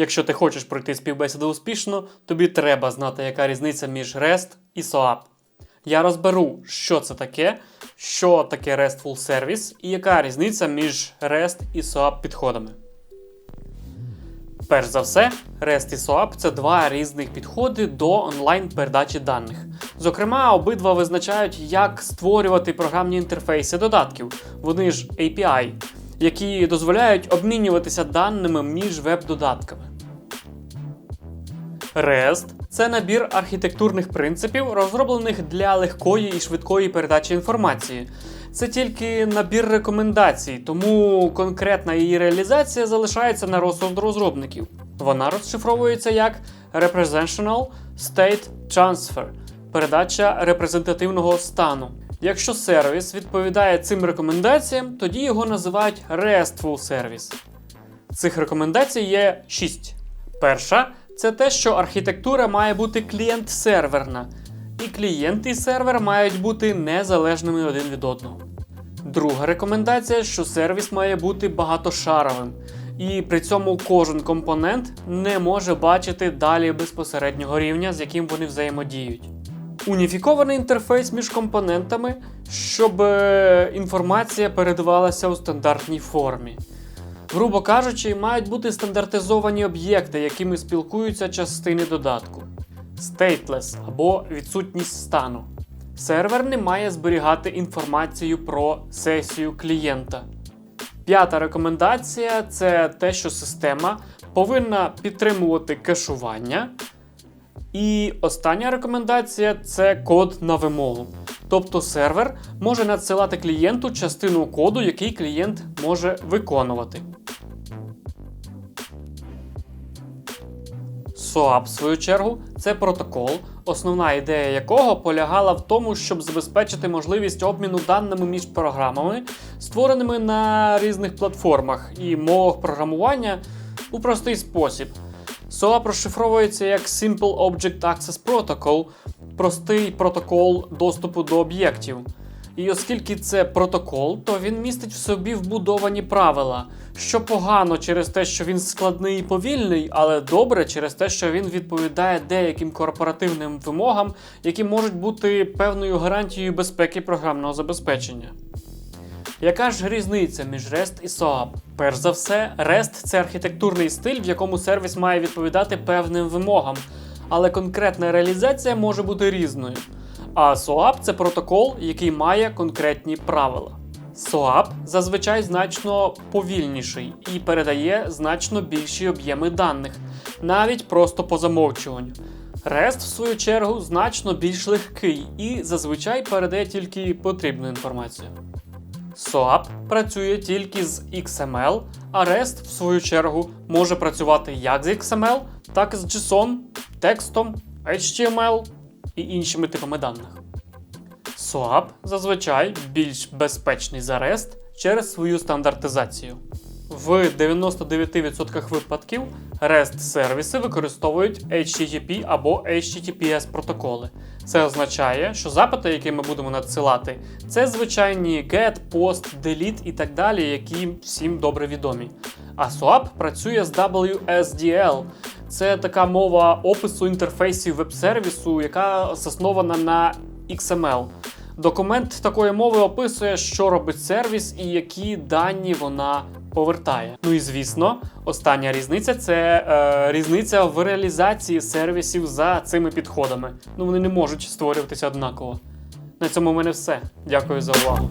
Якщо ти хочеш пройти співбесіду успішно, тобі треба знати, яка різниця між REST і SOAP. Я розберу, що це таке, що таке RESTful Service і яка різниця між REST і SOAP підходами. Перш за все, REST і SOAP це два різних підходи до онлайн передачі даних. Зокрема, обидва визначають, як створювати програмні інтерфейси додатків. Вони ж API, які дозволяють обмінюватися даними між веб-додатками. REST це набір архітектурних принципів, розроблених для легкої і швидкої передачі інформації. Це тільки набір рекомендацій, тому конкретна її реалізація залишається на розсуд розробників. Вона розшифровується як Representational State Transfer передача репрезентативного стану. Якщо сервіс відповідає цим рекомендаціям, тоді його називають RESTful Service. Цих рекомендацій є 6. Перша це те, що архітектура має бути клієнт-серверна, і клієнт і сервер мають бути незалежними один від одного. Друга рекомендація, що сервіс має бути багатошаровим, і при цьому кожен компонент не може бачити далі безпосереднього рівня, з яким вони взаємодіють. Уніфікований інтерфейс між компонентами, щоб е, інформація передавалася у стандартній формі. Грубо кажучи, мають бути стандартизовані об'єкти, якими спілкуються частини додатку. Stateless або відсутність стану. Сервер не має зберігати інформацію про сесію клієнта. П'ята рекомендація це те, що система повинна підтримувати кешування. І остання рекомендація це код на вимогу. Тобто сервер може надсилати клієнту частину коду, який клієнт може виконувати. SOAP, в свою чергу, це протокол, основна ідея якого полягала в тому, щоб забезпечити можливість обміну даними між програмами, створеними на різних платформах і мовах програмування у простий спосіб. SOAP розшифровується як Simple Object Access Protocol, простий протокол доступу до об'єктів. І оскільки це протокол, то він містить в собі вбудовані правила, що погано через те, що він складний і повільний, але добре через те, що він відповідає деяким корпоративним вимогам, які можуть бути певною гарантією безпеки програмного забезпечення. Яка ж різниця між REST і SOAP? Перш за все, REST це архітектурний стиль, в якому сервіс має відповідати певним вимогам, але конкретна реалізація може бути різною. А SOAP це протокол, який має конкретні правила. SOAP зазвичай значно повільніший і передає значно більші об'єми даних, навіть просто по замовчуванню. REST, в свою чергу, значно більш легкий і зазвичай передає тільки потрібну інформацію. SOAP працює тільки з XML, а REST, в свою чергу, може працювати як з XML, так і з JSON, текстом, HTML і іншими типами даних. SOAP зазвичай більш безпечний за REST через свою стандартизацію. В 99% випадків REST сервіси використовують HTTP або HTTPS протоколи. Це означає, що запити, які ми будемо надсилати, це звичайні GET, POST, DELETE і так далі, які всім добре відомі. А SOAP працює з WSDL. Це така мова опису інтерфейсів веб-сервісу, яка заснована на XML. Документ такої мови описує, що робить сервіс і які дані вона повертає. Ну і звісно, остання різниця це е, різниця в реалізації сервісів за цими підходами. Ну вони не можуть створюватися однаково. На цьому в мене все. Дякую за увагу.